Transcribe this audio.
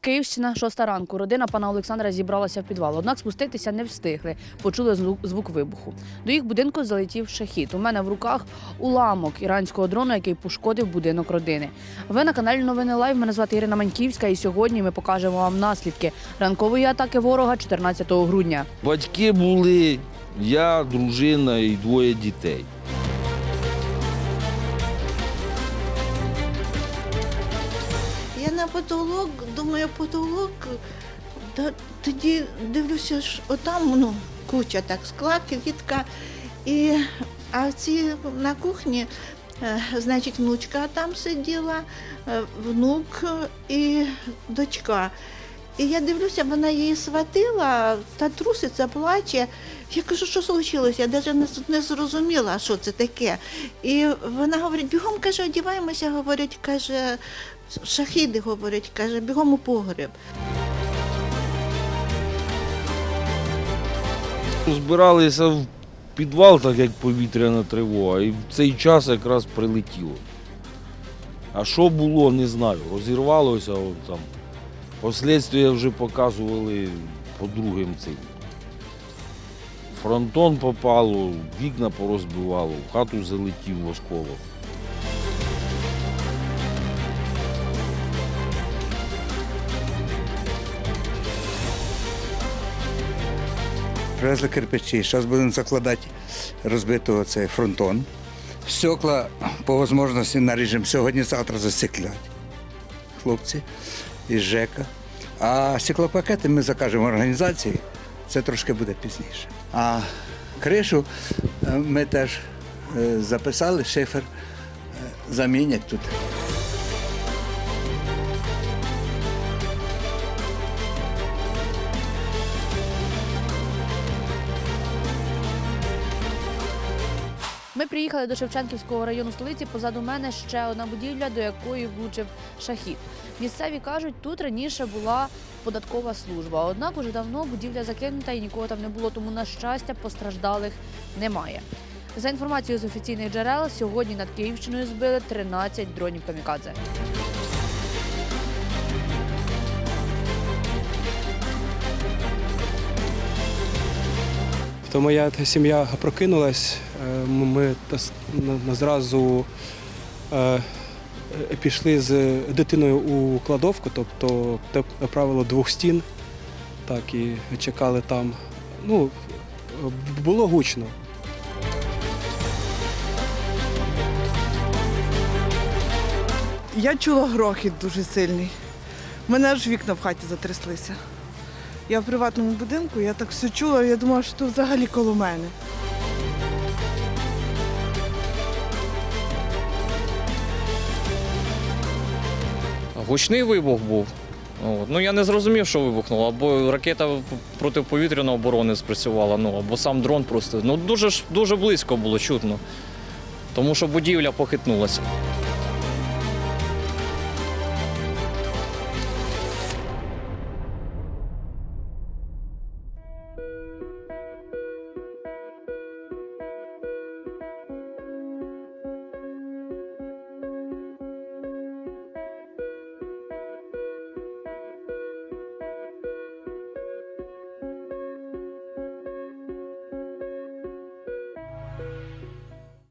Київщина, шоста ранку. Родина пана Олександра зібралася в підвал. Однак спуститися не встигли. Почули звук, звук вибуху. До їх будинку залетів шахіт. У мене в руках уламок іранського дрону, який пошкодив будинок родини. Ви на каналі Новини Лайв. Мене звати Ірина Маньківська, і сьогодні ми покажемо вам наслідки ранкової атаки ворога 14 грудня. Батьки були, я, дружина і двоє дітей. Потолок, думаю, потолок. Да, тоді дивлюся, ж отам ну, куча так скла, квітка. І, а ці на кухні, е, значить, внучка там сиділа, е, внук і дочка. І я дивлюся, вона її сватила, та труситься, плаче. Я кажу, що случилося? Я навіть не зрозуміла, що це таке. І вона говорить, бігом каже, одіваємося, говорить, каже, шахіди говорять, каже, бігом у погреб. Збиралися в підвал, так як повітряна тривога, і в цей час якраз прилетіло. А що було, не знаю. Розірвалося от там. Послідствия вже показували по другим цим. Фронтон попало, вікна порозбивало, в хату залетів осколок. Привезли кирпичі, зараз будемо закладати розбитого цей фронтон. Стекла по можливості наріжемо сьогодні-завтра застеклять. Хлопці із ЖЕКа. А стеклопакети ми закажемо організації, це трошки буде пізніше. А кришу е, ми теж е, записали, шифер е, замінять тут. Ми приїхали до Шевченківського району столиці. Позаду мене ще одна будівля, до якої влучив шахід. Місцеві кажуть, тут раніше була податкова служба. Однак уже давно будівля закинута і нікого там не було. Тому на щастя постраждалих немає. За інформацією з офіційних джерел, сьогодні над Київщиною збили 13 дронів камікадзе. То моя сім'я прокинулась. Е, Ми зразу е, е, пішли з дитиною у кладовку, тобто те правило двох стін. Так, і чекали там. Ну, було гучно. Я чула грохіт дуже сильний. У мене аж вікна в хаті затряслися. Я в приватному будинку, я так все чула, я думала, що то взагалі коло мене. Гучний вибух був. Ну я не зрозумів, що вибухнуло. Або ракета протиповітряної оборони спрацювала, ну або сам дрон просто. Ну дуже дуже близько було чутно. Тому що будівля похитнулася.